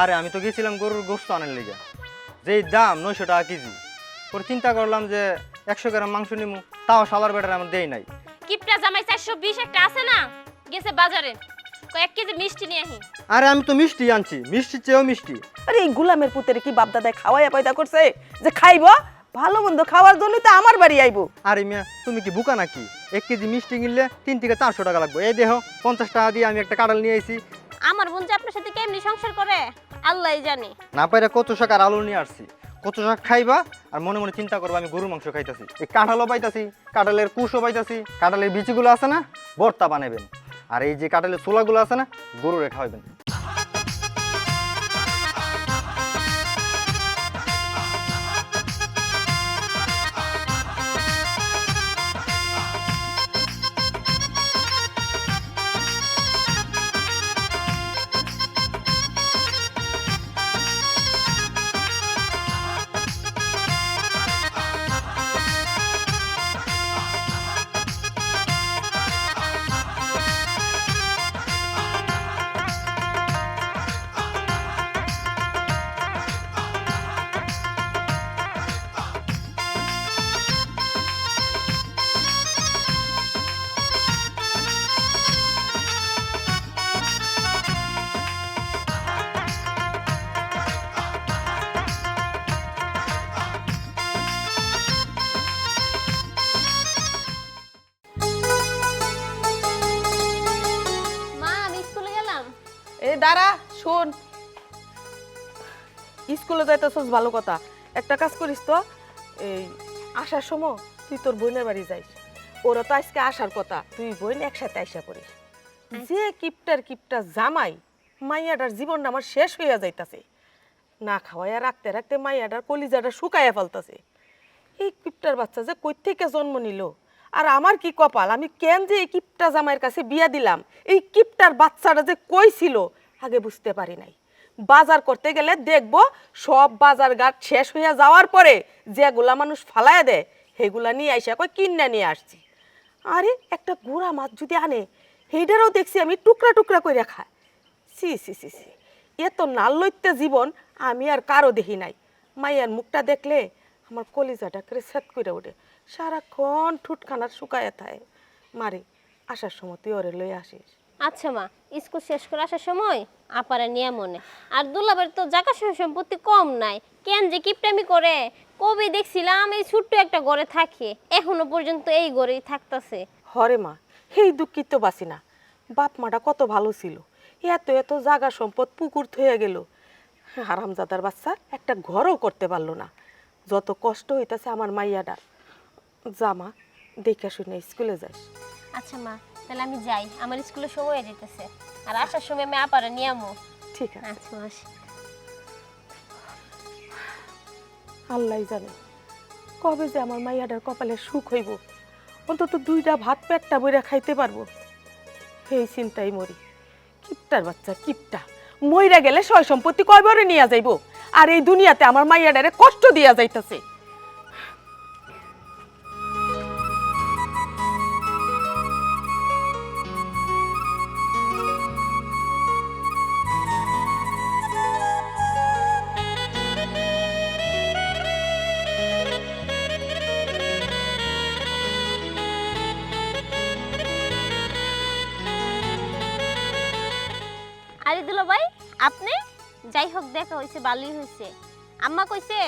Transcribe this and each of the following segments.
আরে আমি তো গেছিলাম গরুর গোস্ত আনার লিগে। যেই দাম নয়শো টাকা কেজি। পরে চিন্তা করলাম যে একশো গ্রাম মাংস নিমু তাও সালার বেটার আমার দেই নাই। কিপটা জামাই চারশো বিশ একটা আছে না? গেছে বাজারে। কয়েক কেজি মিষ্টি নিয়ে আহি। আরে আমি তো মিষ্টি আনছি মিষ্টির চেয়েও মিষ্টি। আরে এই গুলামের পুতের কি বাপ দাদায় খাওয়াইয়া পয়দা করছে? যে খাইব ভালো মন্দ খাওয়ার জন্য তো আমার বাড়ি আইবো। আরে মিয়া তুমি কি বুকা নাকি? এক কেজি মিষ্টি কিনলে তিন থেকে চারশো টাকা লাগবে। এই দেহ পঞ্চাশ টাকা দিয়ে আমি একটা কাঁঠাল নিয়ে আইছি। আমার বোন যে আপনার সাথে কেমনি সংসার করে? আল্লাহই জানে। না পাইরা কত শাক আর আলু নিয়ে আসছি। কত শাক খাইবা আর মনে মনে চিন্তা করবা, আমি গরুর মাংস খাইতাছি। এই কাঁঠালও পাইতাছি, কাঁঠালের কুশও পাইতাছি, কাঁঠালের বিচিগুলো আছে না, ভর্তা বানাবেন আর এই যে কাঁঠালের চোলাগুলো আছে না, গরুরে খাওয়াবেন দাঁড়া শোন। স্কুলে যাইতেছস ভালো কথা। একটা কাজ করিস তো এই আসার সময় তুই তোর বোনের বাড়ি যাইস। ওরা তো আজকে আসার কথা তুই বোন একসাথে আইসা পড়িস। যে কিপটার কিপটা জামাই মাইয়াটার জীবনটা আমার শেষ হইয়া যাইতাছে। না খাওয়াইয়া রাখতে রাখতে মাইয়াটার কলিজাটা শুকাইয়া ফেলতাছে। এই কিপটার বাচ্চা যে কই থেকে জন্ম নিল? আর আমার কি কপাল? আমি কেন যে এই কিপটা জামাইয়ের কাছে বিয়া দিলাম? এই কিপটার বাচ্চাটা যে কই ছিল? আগে বুঝতে পারি নাই। বাজার করতে গেলে দেখব সব বাজার ঘাট শেষ হইয়া যাওয়ার পরে যেগুলা মানুষ ফালায় দেয়, সেগুলা নিয়ে আইসা কই কিনা নিয়ে আসছি। আরে, একটা গুড়া মাছ যদি আনে, সেইটারও দেখছি আমি টুকরা টুকরা করে খায়। সি সি সি সি এ তো নাল্লইতে জীবন আমি আর কারও দেখি নাই। মাইয়ার মুখটা দেখলে আমার কলিজাটা করে সেট করে ওঠে। সারাক্ষণ ঠুটখানার শুকায় থায় মারে, আসার সময় তুই ওরে লই আসিস। আচ্ছা মা স্কুল শেষ করে আসার সময় আপারে নিয়ে মনে। আর দুলাবের তো সয় সম্পত্তি কম নাই। কেন যে কিপটামি করে? কবে দেখছিলাম এই ছোট্ট একটা ঘরে থাকে। এখনও পর্যন্ত এই ঘরেই থাকতাছে। হরে মা সেই দুঃখিত বাসি না। বাপ মাটা কত ভালো ছিল। এত এত জাগা সম্পদ পুকুর থয়ে গেল। হারামজাদার বাচ্চা একটা ঘরও করতে পারল না। যত কষ্ট হইতাছে আমার মাইয়াটার। জামা দেখে শুনে স্কুলে যাস। আচ্ছা মা তাহলে আমি যাই। আমার স্কুলের সময় হয়ে যেতেছে আর আসার সময় আমি আপারে নিয়ে আমো। ঠিক আছে। আচ্ছা আল্লাহ জানে। কবে যে আমার মাইয়াটার কপালে সুখ হইব। অন্তত দুইটা ভাত পেটটা বইরা খাইতে পারব। এই চিন্তাই মরি। কিপটার বাচ্চা কিপটা। মইরা গেলে সয় সম্পত্তি কয়বারে নিয়ে যাইব? আর এই দুনিয়াতে আমার মাইয়াটারে কষ্ট দিয়া যাইতাছে। আরে দুলো ভাই আপনি? যাই হোক দেখা হয়েছে ভালোই হয়েছে আম্মা কইছে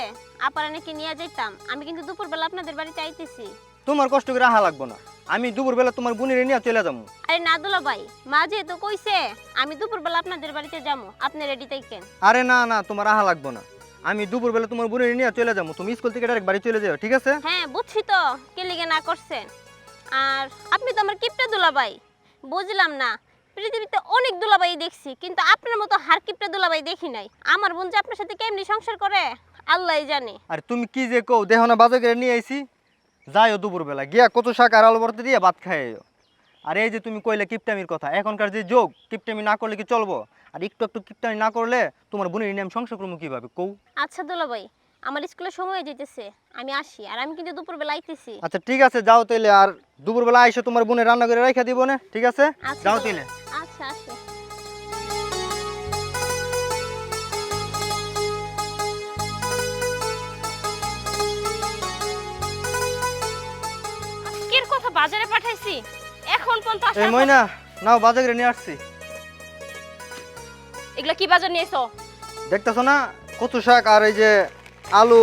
আপারা নাকি নিয়ে যাইতাম। আমি কিন্তু দুপুরবেলা আপনাদের বাড়িতে চাইতেছি তোমার কষ্ট করে আহা লাগবো না। আমি দুপুরবেলা তোমার বোনের নিয়ে চলে যাব। আরে না দুলো ভাই মা যেহেতু কইছে আমি দুপুরবেলা আপনাদের বাড়িতে যাব। আপনি রেডি থাকেন আরে না না তোমার আহা লাগবো না। আমি দুপুরবেলা তোমার বোনের নিয়ে চলে যাব। তুমি স্কুল থেকে ডাইরেক্ট বাড়ি চলে যাও ঠিক আছে? হ্যাঁ বুঝছি তো কে লিগে না করছেন। আর আপনি তো আমার কিপটা দুলাভাই বুঝলাম না পৃথিবীতে অনেক দুলাভাই দেখছি কিন্তু আপনার মতো হার কিপটা দুলাভাই দেখি নাই। আমার বোন যে আপনার সাথে কেমনি সংসার করে আল্লাহই জানে। আর তুমি কি যে কও দেহ না বাজার করে নিয়ে আইছি? যাইও দুপুরবেলা গিয়া কত শাক আর আলু ভর্তা দিয়ে ভাত খাইও আর এই যে তুমি কইলে কিপটামির কথা এখনকার যে যোগ কিপটামি না করলে কি চলবো? আর একটু একটু কিপটামি না করলে তোমার বোনের নাম সংসার করব কীভাবে কৌ আচ্ছা দুলাভাই আমার স্কুলের সময় যেতেছে আমি আসি আর আমি কিন্তু দুপুরবেলা আইতেছি। আচ্ছা ঠিক আছে যাও তাইলে আর দুপুরবেলা আইসো তোমার বোনের রান্না করে রেখে দিব না ঠিক আছে? আচ্ছা। যাও তাইলে। আচ্ছা আজকের কথা বাজারে পাঠাইছি এখন পর্যন্ত আসার এই কথা- ময়না নাও বাজারে নিয়ে আসছি। এগুলা কি বাজার নিয়েছো? দেখতেছো না কচু শাক আর এই যে আলু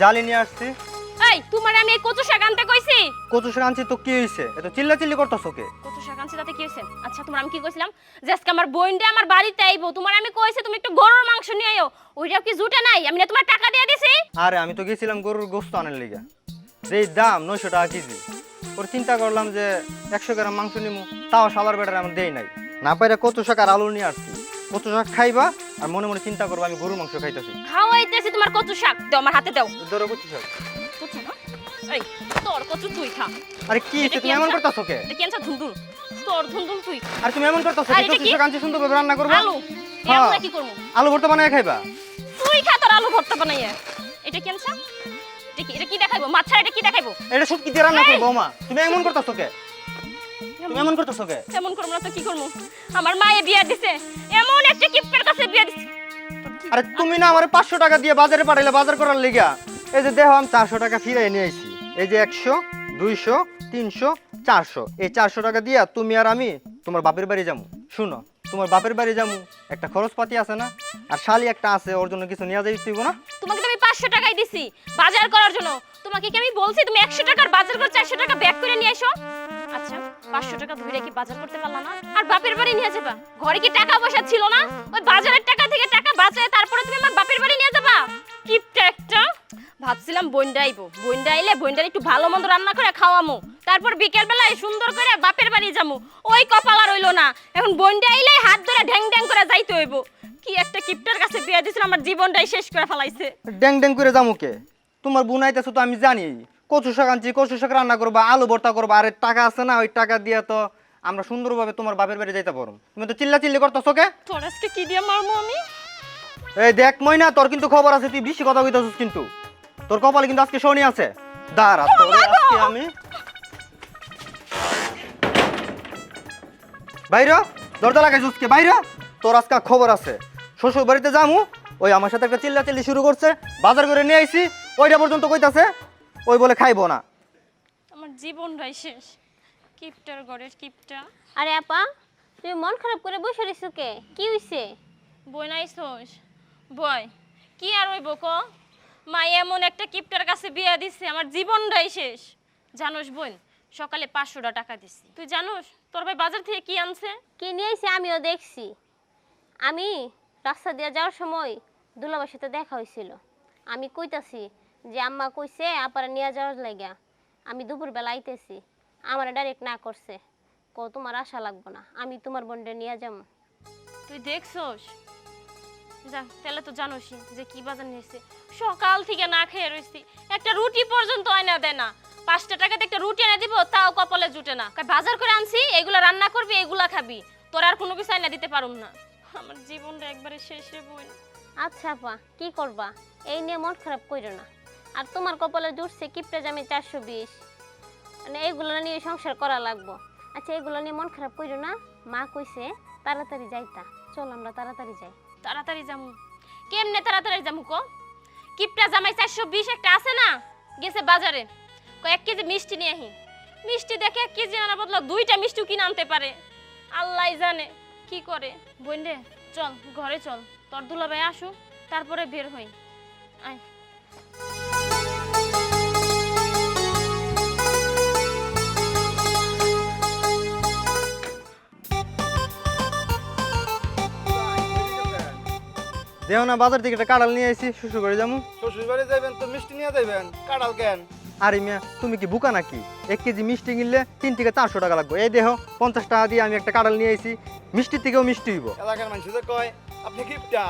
জালি নিয়ে আসছি। এই তোমার আমি এই কচু শাক আনতে কইছি। কচু শাক আনছি তো কি হয়েছে এত চিল্লা চিল্লি করতেছো কে? কচু শাক আনছি তাতে কি হয়েছে আচ্ছা তোমার আমি কি কইছিলাম? যে আজকে আমার বোনটা আমার বাড়িতে আইবো তোমার আমি কইছি তুমি একটু গরুর মাংস নিয়ে আইও। ওইটাও কি জুটে নাই? আমি না তোমার টাকা দিয়ে দিছি। আরে আমি তো গেছিলাম গরুর গোস্ত আনার লিগা। যে দাম নয়শো টাকা কেজি। ওর চিন্তা করলাম যে একশো গ্রাম মাংস নিমু তাও সালার বেটার আমার দেই নাই। না পাইরে কচু শাক আর আলু নিয়ে আসছি। কচু শাক খাইবা আর মনে মনে চিন্তা করব আমি গরুর মাংস খাইতেছি। খাওয়াইতেছি তোমার কচু শাক দাও আমার হাতে দাও। ধরো কচু শাক এই তোর কচু তুই খা। আরে কি এটা তুমি এমন আনছা? করতেছো কে? এটা কি আনছা তোর ধুন্দুল তুই। আর তুমি এমন করতেছো কি? সুন্দর করে রান্না করব। আলু। হ্যাঁ। এমন কি করব? আলু ভর্তা বানায় খাইবা। তুই খা তোর আলু ভর্তা বানাইয়া। এটা আনছা এটা কি দেখাইবো? মাছ ছাড়া এটা কি দেখাইবো? এটা শুটকি দিয়ে রান্না! করব মা। তুমি এমন করতেছো কে? তুমি এমন করতেছো কে? এমন করব না তো কি করব? আমার মায়ে বিয়া দিছে। এমন একটা কিপটার কাছে বিয়া দিছে। আরে তুমি না আমার পাঁচশো টাকা দিয়ে বাজারে পাঠাইলে বাজার করার লিগা। এই যে দেখো আমি চারশো টাকা ফিরাই নিয়ে আইছি। এই যে একশো, দুইশো, তিনশো, চারশো। এই চারশো টাকা দিয়া তুমি আর আমি তোমার বাপের বাড়ি যাব শুনো, তোমার বাপের বাড়ি যাব একটা খরচপাতি আছে না? আর শালি একটা আছে, ওর জন্য কিছু নিয়ে যাই তুইব না? তোমাকে তো আমি পাঁচশো টাকাই দিছি, বাজার করার জন্য। তোমাকে কি আমি বলছি, তুমি একশো টাকার বাজার করে চারশো টাকা ব্যাক করে নিয়ে এসো? আচ্ছা পাঁচশো টাকা ধরে কি বাজার করতে পারলা না? আর বাপের বাড়ি নিয়ে যাবা? ঘরে কি টাকা পয়সা ছিল না? ওই বাজারের টাকা থেকে টাকা বাঁচায় তারপরে তুমি আমার বাপের বাড়ি নিয়ে যাবা? কিপটা একটা। ভাবছিলাম বইন্ডা আইবো আইলে বইন্ডার একটু ভালো মন্দ রান্না করে খাওয়ামু। তারপর বিকেল বেলায় সুন্দর করে বাপের বাড়ি যামু। ওই কপাল আর হইল না। এখন আইলে হাত ধরে ঢ্যাং ঢ্যাং করে যাইতে হইব। কি একটা কিপটার কাছে বিয়ে দিছিল আমার জীবনটাই শেষ করে ফেলাইছে। ড্যাং ড্যাং করে যাব কে? তোমার বুনাইতেছো তো আমি জানি। কচু শাক আনছি কচু শাক রান্না করবা আলু ভর্তা করবা আর টাকা আছে না ওই টাকা দিয়ে তো আমরা সুন্দরভাবে তোমার বাপের বাড়ি যাইতে পারো তুমি তো চিল্লা চিল্লি করতেছো কে? তোর আজকে কি দিয়ে মারবো আমি? এই দেখ মইনা তোর কিন্তু খবর আছে তুই বেশি কথা কইতাছিস কিন্তু। তোর কপালে কিন্তু আজকে শনি আছে। দাঁড়া তোর আজকে আমি বাইরে দরজা লাগাইছিস কে বাইরে তোর আজকে খবর আছে। শ্বশুর বাড়িতে যামু ওই আমার সাথে একটা চিল্লা চিল্লি শুরু করছে বাজার করে নিয়ে আইছি ওইটা পর্যন্ত কইতাছে ওই বলে খাইবো না। আমার জীবনটাই শেষ। কিপটার ঘরের কিপটা। আরে আপা তুমি মন খারাপ করে বসে রইছো কে? কি হইছে? বই নাইছোস বয় কি আর ওই ক মা এমন একটা কিপটার কাছে বিয়া দিছে আমার জীবনটাই শেষ। জানোস বোন সকালে পাঁচশোটা টাকা দিছি। তুই জানোস তোর ভাই বাজার থেকে কি আনছে? কি নিয়ে আইছে আমিও দেখছি। আমি রাস্তা দিয়ে যাওয়ার সময় দুলাবার সাথে দেখা হয়েছিল। আমি কইতাছি যে আম্মা কইছে আপারা নিয়ে যাওয়ার লাগা। আমি দুপুরবেলা আইতেছি আমার ডাইরেক্ট না করছে। ক তোমার আশা লাগবো না আমি তোমার বোনটা নিয়ে যাব। তুই দেখছোস? যা, তাহলে তো জানোসই যে কি বাজার নিয়েছে সকাল থেকে না খেয়ে রয়েছি একটা রুটি পর্যন্ত আয়না দেয় না। পাঁচটা টাকাতে একটা রুটি এনে দিব, তাও কপালে জুটে না। বাজার করে আনছি, এগুলা রান্না করবি, এগুলা খাবি। তোর আর কোনো কিছু আয়না দিতে পারুম না। আমার জীবনটা একবারে শেষ বোন আচ্ছা আপা, কি করবা? এই নিয়ে মন খারাপ করো না। আর তোমার কপালে জুটছে কিপটা জামি চারশো বিশ। মানে এইগুলো নিয়ে সংসার করা লাগবো। আচ্ছা এগুলো নিয়ে মন খারাপ করো না। মা কইছে, তাড়াতাড়ি যাইতা। চল আমরা তাড়াতাড়ি যাই। তাড়াতাড়ি যামু। কেমনে তাড়াতাড়ি যামু কো? কিপটা জামাই চারশো বিশ একটা আছে না? গেছে বাজারে। কয় এক কেজি মিষ্টি নিয়ে আহি। মিষ্টি দেখে এক কেজি আনার বদলা দুইটা মিষ্টি কিনে আনতে পারে। আল্লাহ জানে কি করে। বোন রে, চল, ঘরে চল। তোর দুলাভাই আসুক, তারপরে বের হই। আয়। দেহ না বাজার থেকে একটা কাঁড়াল নিয়ে আইছি শ্বশুর বাড়ি যাব। শ্বশুর বাড়ি যাবেন তো মিষ্টি নিয়ে যাবেন কাঁঠাল কেন? আরে মিয়া তুমি কি বুকা নাকি? এক কেজি মিষ্টি কিনলে তিন থেকে চারশো টাকা লাগবে। এই দেহ পঞ্চাশ টাকা দিয়ে আমি একটা কাঁড়াল নিয়ে আইছি। মিষ্টির থেকেও মিষ্টি হইব। এলাকার মানুষ যে কয় আপনি কিপটা?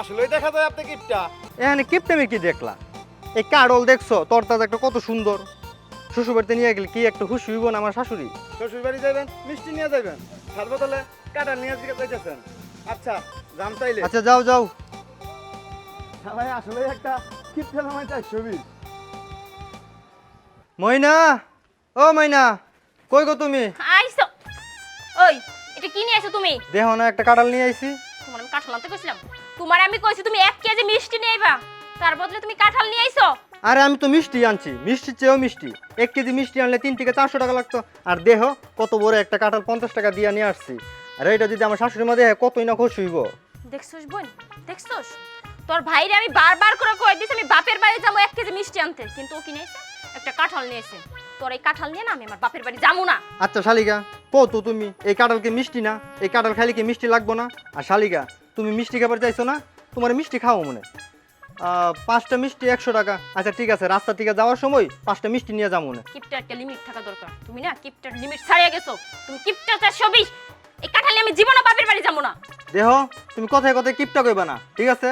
আসলেই দেখা যায় আপনি কিপটা। এখানে কিপটেমির কি দেখলা এই কাঁড়ল দেখছ? তোর তাজা একটা কত সুন্দর। শ্বশুর বাড়িতে নিয়ে গেলে কি একটা খুশি হইব না আমার শাশুড়ি? শ্বশুর বাড়ি যাবেন মিষ্টি নিয়ে যাবেন তার বদলে কাঁঠাল নিয়ে যাইতেছেন। আচ্ছা দাম চাইলে আচ্ছা যাও যাও। আসলে একটা কিপটা নামাই চারশো বিশ ময়না ও ময়না কই গো তুমি? আইসো। ওই এটা কি নিয়ে আইছো তুমি? দেহ না একটা কাঁড়াল নিয়ে আইছি। তোমার আমি কাঁঠাল আনতে কইছিলাম। তোমার আমি কইছি তুমি এক কেজি মিষ্টি নিয়ে আইবা। তার বদলে তুমি কাঁঠাল নিয়ে আইছো আরে আমি তো মিষ্টি আনছি মিষ্টির চেয়েও মিষ্টি। এক কেজি মিষ্টি আনলে তিন থেকে চারশো টাকা লাগতো। আর দেহ কত বড় একটা কাঁঠাল পঞ্চাশ টাকা দিয়ে নিয়ে আসছি। আর এটা যদি আমার শাশুড়ি মা দেখে কতই না খুশি হইব। দেখছস বোন দেখছস? তোর ভাইরে আমি বারবার করে কই দিছি আমি বাপের বাড়ি যাব এক কেজি মিষ্টি আনতে। কিন্তু ও কি নিয়েছে? একটা কাঁঠাল নিয়েছে। তোর এই কাঁঠাল নিয়ে না আমি আমার বাপের বাড়ি যাব না। আচ্ছা শালিকা কো তো তুমি এই কাঁঠালকে মিষ্টি না? এই কাঁঠাল খাইলে কি মিষ্টি লাগবো না? আর শালিকা তুমি মিষ্টি খাবার চাইছো না? তোমার মিষ্টি খাও মনে পাঁচটা মিষ্টি একশো টাকা। আচ্ছা ঠিক আছে রাস্তা থেকে যাওয়ার সময় পাঁচটা মিষ্টি নিয়ে যাব মনে কিপটার একটা লিমিট থাকা দরকার। তুমি না কিপটার লিমিট ছাড়িয়ে গেছো। তুমি কিপটার চারশো বিশ। এই কাঁঠাল নিয়ে আমি জীবনে বাপের বাড়ি যাব না। দেহ তুমি কথায় কথায় কিপটা কইবা না ঠিক আছে?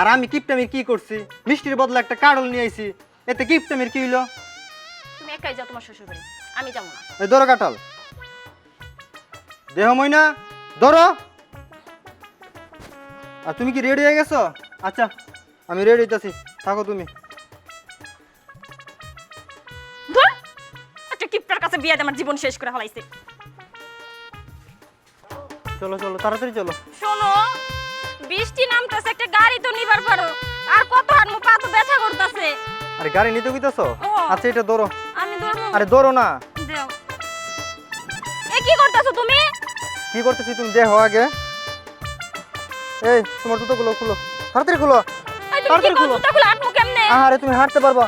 আর আমি কিপটামির কি করছি? মিষ্টির বদলে একটা কাঁঠাল নিয়ে আইছি। এতে কিপটামির কি হইল? তুমি একাই যাও তোমার শ্বশুর বাড়ি আমি যাব না। এই ধরো কাঁঠাল। দেহ মইনা ধরো। আর তুমি কি রেডি হয়ে গেছো? আচ্ছা আমি রেডি হইতাছি। থাকো তুমি। ধুর! একটা কিপটার কাছে বিয়ে দিয়ে আমার জীবন শেষ করে ফেলাইছে। চলো চলো তাড়াতাড়ি চলো। শোনো বৃষ্টি নামতেছে একটা গাড়ি তো নিবার পারো। আর কত হাঁটবো পা তো ব্যথা করতেছে। আরে গাড়ি নিতে কইতাছো। আচ্ছা এটা ধরো। আমি ধরবো। আরে ধরো না। দেও। এ কি করতেছো তুমি? কি করতেছি তুমি? দেখো আগে। এই তোমার জুতোগুলো খুলো। তাড়াতাড়ি খুলো। তাড়াতাড়ি খুলো। করছ খুলে আটবো কেমনে? আহারে তুমি হাঁটতে পারবা।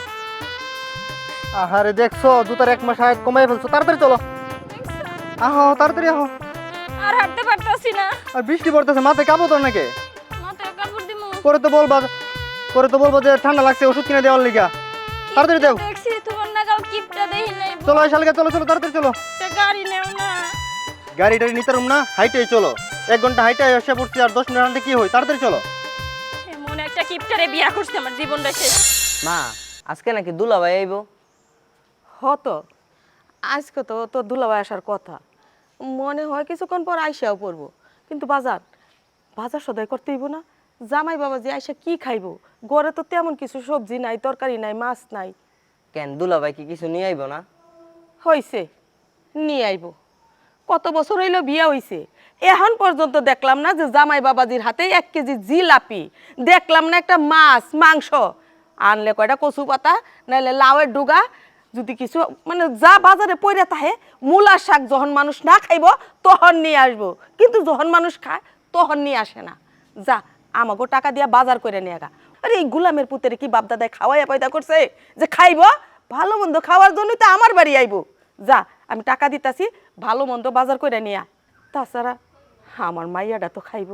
আহারে দেখছ জুতার এক মাস হায়াত কমাই ফেলছো। তাড়াতাড়ি চলো। আহো তাড়াতাড়ি আহো। আর হাঁটতে পারতাছি না। আর বৃষ্টি পড়তেছে মাথায় কাপড় তোর নাকি? পরে তো বলবা পরে তো বলব যে ঠান্ডা লাগছে ওষুধ কিনে দেওয়ার লিগা। তাড়াতাড়ি দেও দেখছি তোমার নাগাল কিপটা দেই নাই চলো এই শালিকা চলো চলো তাড়াতাড়ি চলো। গাড়ি নেও না। গাড়ি টাড়ি নিতে রুম না হাইটেই চলো। এক ঘণ্টা হাইটে এসে পড়ছি আর দশ মিনিট হাঁটতে কি হয়? তাড়াতাড়ি চলো। এমন একটা কিপটারে বিয়া করছে আমার জীবনটা শেষ। মা আজকে নাকি দুলাভাই আইব? হতো আজকে তো তোর দুলাভাই আসার কথা। মনে হয় কিছুক্ষণ পর আইসাও পড়ব। কিন্তু বাজার বাজার সদাই করতে হইব না। জামাই বাবা যে আইসা কি খাইবো? ঘরে তো তেমন কিছু সবজি নাই তরকারি নাই মাছ নাই। কেন দুলাভাই কি কিছু নিয়ে আইব না? হইছে নিয়ে আইব। কত বছর হইল বিয়া হইছে? এখন পর্যন্ত দেখলাম না যে জামাই বাবাজির হাতে এক কেজি জিলাপি। দেখলাম না একটা মাছ মাংস। আনলে কয়টা? কচু পাতা নাইলে লাউয়ের ডুগা। যদি কিছু মানে যা বাজারে পড়ে তাহে মূলা শাক যখন মানুষ না খাইব তখন নিয়ে আসব। কিন্তু যখন মানুষ খায় তখন নিয়ে আসে না। যা আমাকেও টাকা দিয়া বাজার করে নিয়ে গা আরে এই গুলামের পুতের কি বাপদাদায় খাওয়াইয়া পয়দা করছে? যে খাইব, ভালো মন্দ খাওয়ার জন্যই তো আমার বাড়ি আইব। যা, আমি টাকা দিতাছি, ভালো মন্দ বাজার করে নিয়ে। তাছাড়া আমার মাইয়াটা তো খাইব।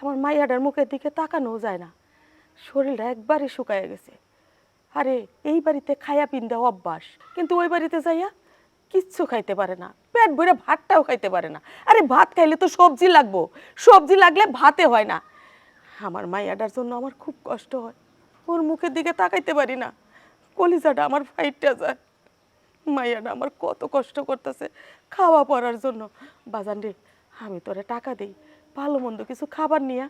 আমার মাইয়াটার মুখের দিকে তাকানোও যায় না। শরীরটা একবারই শুকায় গেছে। আরে, এই বাড়িতে খায়া পিন্দা অভ্যাস। কিন্তু ওই বাড়িতে যাইয়া কিচ্ছু খাইতে পারে না। পেট ভরে ভাতটাও খাইতে পারে না। আরে ভাত খাইলে তো সবজি লাগবো। সবজি লাগলে ভাতে হয় না। আমার মাইয়াটার জন্য আমার খুব কষ্ট হয়। ওর মুখের দিকে তাকাইতে পারি না। কলিজাটা আমার ফাইটটা যায়। মাইয়াটা আমার কত কষ্ট করতেছে খাওয়া পড়ার জন্য। বাজান রে, আমি তোরে টাকা দিই। ভালো মন্দ কিছু খাবার নিয়ে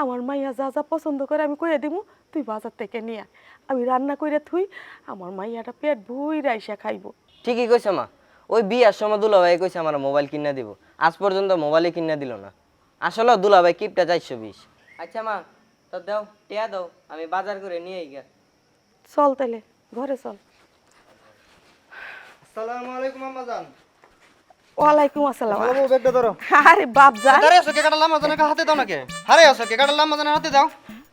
আমার মাইয়া যা যা পছন্দ করে আমি কইয়া দিব তুই বাজার থেকে নিয়ে। আমি রান্না করে থুই, আমার মাইয়াটা পেট ভুই রাইসা খাইবো। ঠিকই কইছে মা। ওই বিয়ার সময় দুলাভাই কইছে আমার মোবাইল কিনা দিব। আজ পর্যন্ত মোবাইলে কিনা দিল না। আসলে দুলাভাই কিপটা চারশো বিশ। আচ্ছা মা তো দাও টিয়া দাও আমি বাজার করে নিয়ে আই গা চল তাহলে ঘরে চল। আসসালামু আলাইকুম আম্মা জান ওয়ালাইকুম আসসালাম। বউ ব্যাগটা ধরো। আরে বাপ জান আরে আছো কে কাটাল আম্মা জানের হাতে দাও নাকি? আরে আছো কে কাটাল আম্মা জানের হাতে দাও।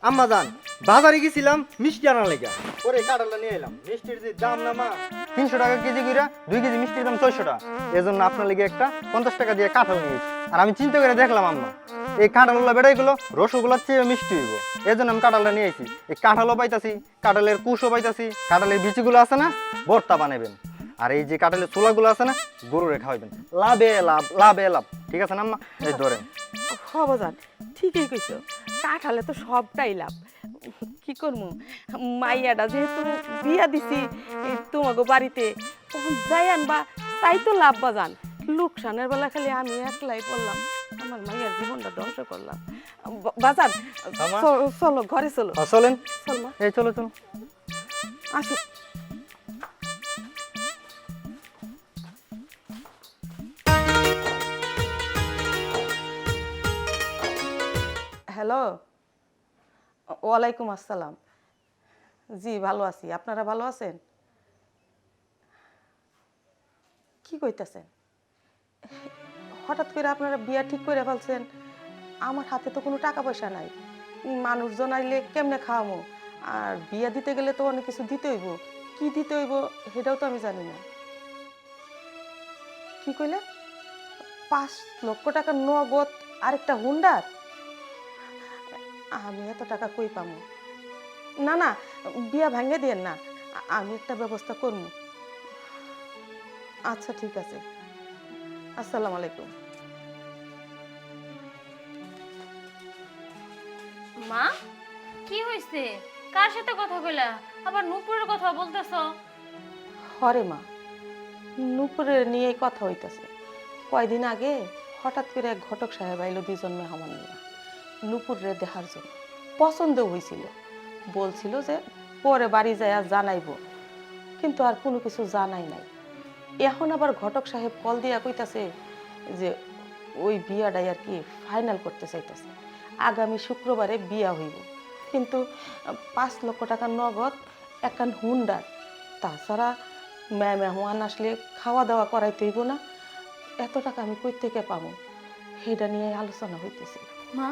আম্মা জান বাজারে গেছিলাম মিষ্টি আনার লেগে। ওরে কাটালটা নিয়ে এলাম। মিষ্টির যে দাম না মা? তিনশো টাকা কেজি করে দুই কেজি মিষ্টির দাম ছয়শো টাকা। এই জন্য আপনার লেগে একটা পঞ্চাশ টাকা দিয়ে কাঁঠাল নিয়েছি। আর আমি চিন্তা করে দেখলাম আম্মা এই কাঁঠালগুলো বেড়াইগুলো রসগোল্লার চেয়ে মিষ্টি হইব। এই জন্য আমি কাঁঠালটা নিয়ে আসি এই কাঁঠালও পাইতাছি, কাঁঠালের কুশও পাইতাছি, কাঁঠালের বিচিগুলো আছে না, ভর্তা বানাবেন আর এই যে কাঁঠালের ছোলাগুলো আছে না, গরুরে খাওয়াবেন লাভে লাভ লাভে লাভ। ঠিক আছে না এই ধরেন। ঠিকই কইছো। কাঠালে তো সবটাই লাভ। কি করব মাইয়াটা যেহেতু বিয়া দিছি তোমাকে বাড়িতে যাই আনবা, তাই তো লাভ বাজান লোকসানের বেলা খালি আমি একলাই পড়লাম। আমার মাইয়ার জীবনটা ধ্বংস করলাম। বা- বাজান আমা? চ- চলো ঘরে চলো। চলেন। এই চলো চলো। আসো। হ্যালো। ওয়ালাইকুম আসসালাম। জি ভালো আছি। আপনারা ভালো আছেন? কি কইতাছেন? হঠাৎ করে আপনারা বিয়া ঠিক করে ফেলছেন। আমার হাতে তো কোনো টাকা পয়সা নাই মানুষজন আইলে কেমনে খাওয়ামো? আর বিয়া দিতে গেলে তো অনেক কিছু দিতে হইব। কি দিতে হইব সেটাও তো আমি জানি না। কি কইলে? পাঁচ লক্ষ টাকা নগদ আরেকটা হুন্ডার আমি এত টাকা কই পামু? না না, বিয়া ভাঙে দিয়েন না। আমি একটা ব্যবস্থা করব আচ্ছা ঠিক আছে। আসসালামু আলাইকুম। মা কি হয়েছে কার সাথে কথা কইলা? আবার নূপুরের কথা বলতেছো? হরে মা নুপুরে নিয়ে কথা হইতাছে। কয়দিন আগে হঠাৎ করে এক ঘটক সাহেব আইলো দুইজন মেহমান নিয়ে। নুপুরে দেখার জন্য। পছন্দ হয়েছিল বলছিল যে পরে বাড়ি যায় আর জানাইবো। কিন্তু আর কোনো কিছু জানাই নাই। এখন আবার ঘটক সাহেব কল দিয়া কইতাছে যে ওই বিয়াটাই আর কি ফাইনাল করতে চাইতেছে। আগামী শুক্রবারে বিয়া হইব। কিন্তু পাঁচ লক্ষ টাকা নগদ একান হুন্ডার তাছাড়া ম্যা মেহমান আসলে খাওয়া দাওয়া করাইতে হইব না। এত টাকা আমি কই থেকে পাবো সেটা নিয়ে আলোচনা হইতেছে। মা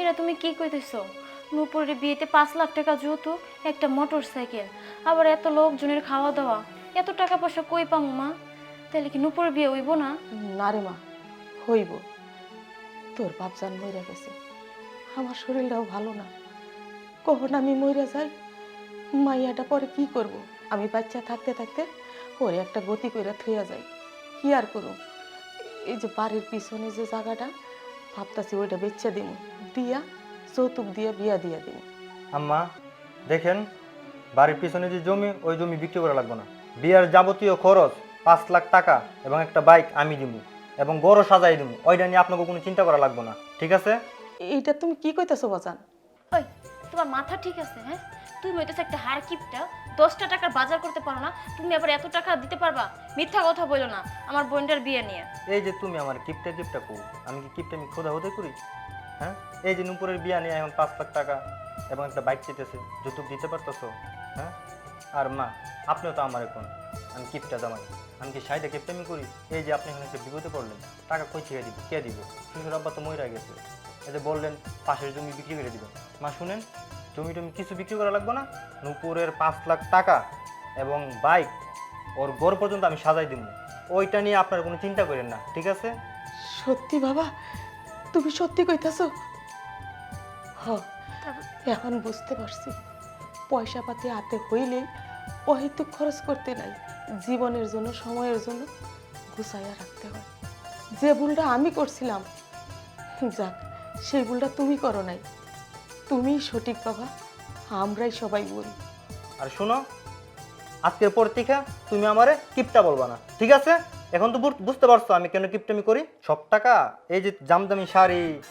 এটা তুমি কি কইতেছো? নূপুরের বিয়েতে পাঁচ লাখ টাকা যৌতুক, একটা মোটর সাইকেল আবার এত লোকজনের খাওয়া দাওয়া এত টাকা পয়সা কই পামু মা? তাহলে কি নূপুরের বিয়ে হইব না? না রে মা হইব। তোর বাপজান মইরা গেছে। আমার শরীরটাও ভালো না। কখন আমি মইরা যাই? মাইয়াটা পরে কি করব? আমি বাচ্চা থাকতে থাকতে ওরে একটা গতি করে থইয়া যাই। কি আর করুম এই যে বাড়ির পিছনে যে জায়গাটা ভাবতাছি ওইটা বেচা দিব দিয়া যৌতুক দিয়া বিয়া দিয়া দিব আম্মা দেখেন বাড়ির পিছনে যে জমি ওই জমি বিক্রি করা লাগবে না। বিয়ার যাবতীয় খরচ পাঁচ লাখ টাকা এবং একটা বাইক আমি দিব এবং বড় সাজাই দিব ওইটা নিয়ে আপনাকে কোনো চিন্তা করা লাগবে না ঠিক আছে? এইটা তুমি কি কইতেছো বাজান? ওই তোমার মাথা ঠিক আছে হ্যাঁ? তুমি হইতেছে একটা হার কিপটা দশটা টাকার বাজার করতে পারো না তুমি আবার এত টাকা দিতে পারবা? মিথ্যা কথা বলো না আমার বোনটার বিয়ে নিয়ে। এই যে তুমি আমার কিপটা কিপটা কো আমি কি কিপটা আমি খোদা হতে করি? হ্যাঁ? এই যে নুপুরের বিয়া নিয়ে এখন পাঁচ লাখ টাকা এবং একটা বাইক চেতেছে যৌতুক দিতে পারতেছো হ্যাঁ? আর মা, আপনিও তো আমার এখন আমি কিপটা জামাই। আমি কি সাইডে কিপটামি করি? এই যে আপনি এখন একটা বিপদে পড়লেন, টাকা কই থেকে দিব? কে দিব? শ্বশুর আব্বা তো মইরা গেছে। যে বললেন, পাশের জমি বিক্রি করে দিবেন। মা, শুনেন, জমি টমি কিছু বিক্রি করা লাগবে না? নুপুরের পাঁচ লাখ টাকা এবং বাইক, ওর ঘর পর্যন্ত আমি সাজাই দিব ওইটা নিয়ে আপনার কোনো চিন্তা করেন না, ঠিক আছে? সত্যি বাবা, তুমি সত্যি কইতাছো? হ, এখন বুঝতে পারছি। পয়সা পাতি হাতে হইলেই অহেতুক খরচ করতে নাই। জীবনের জন্য, সময়ের জন্য গুছাইয়া রাখতে হয়। যে ভুলটা আমি করছিলাম, যাক, সেই ভুলটা তুমি করো নাই। তুমি সঠিক বাবা, আমরাই সবাই বলি। আর শোনো, আজকের পর থেকে তুমি আমারে কিপটা বলবা না, ঠিক আছে? এখন তো বুঝ- বুঝতে পারছ আমি কেন কিপটামি করি? সব টাকা, এই যে দামি শাড়ি,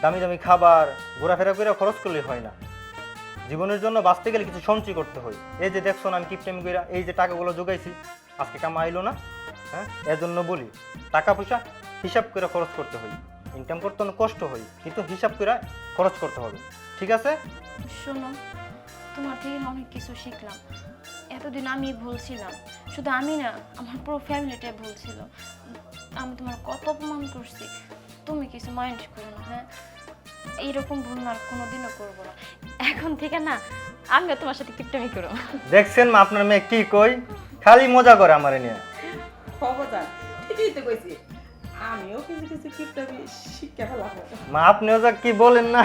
দামি দামি খাবার, ঘোরাফেরা করে খরচ করলে হয় না। জীবনের জন্য বাঁচতে গেলে কিছু সঞ্চয় করতে হয়। এই যে দেখছ না, আমি কিপটামি করে এই যে টাকাগুলো জোগাইছি, আজকে কামা আইলো না হ্যাঁ? এজন্য বলি টাকা পয়সা হিসাব করে খরচ করতে হয়। ইনকাম করতে অনেক কষ্ট হয়, কিন্তু হিসাব করে খরচ করতে হবে। ঠিক আছে? শোনো, তোমার থেকে অনেক কিছু শিখলাম। এতদিন আমি ভুল ছিলাম শুধু আমি না, আমার পুরো ফ্যামিলিটাই ভুল ছিল। আমি তোমার কত অপমান করছি। তুমি কিছু মাইন্ড করো না হ্যাঁ? এইরকম ভুল না আর কোনোদিনও করব না। এখন থেকে না আমিও তোমার সাথে কিপটামি করো দেখছেন মা আপনার মেয়ে কি কই? খালি মজা করে আমার নিয়ে। অবদান ঠিকই তো কইছি। আমিও কিছু কিছু কিপটামি শিক্ষা ফেলা মা আপনিও যা কি বলেন না।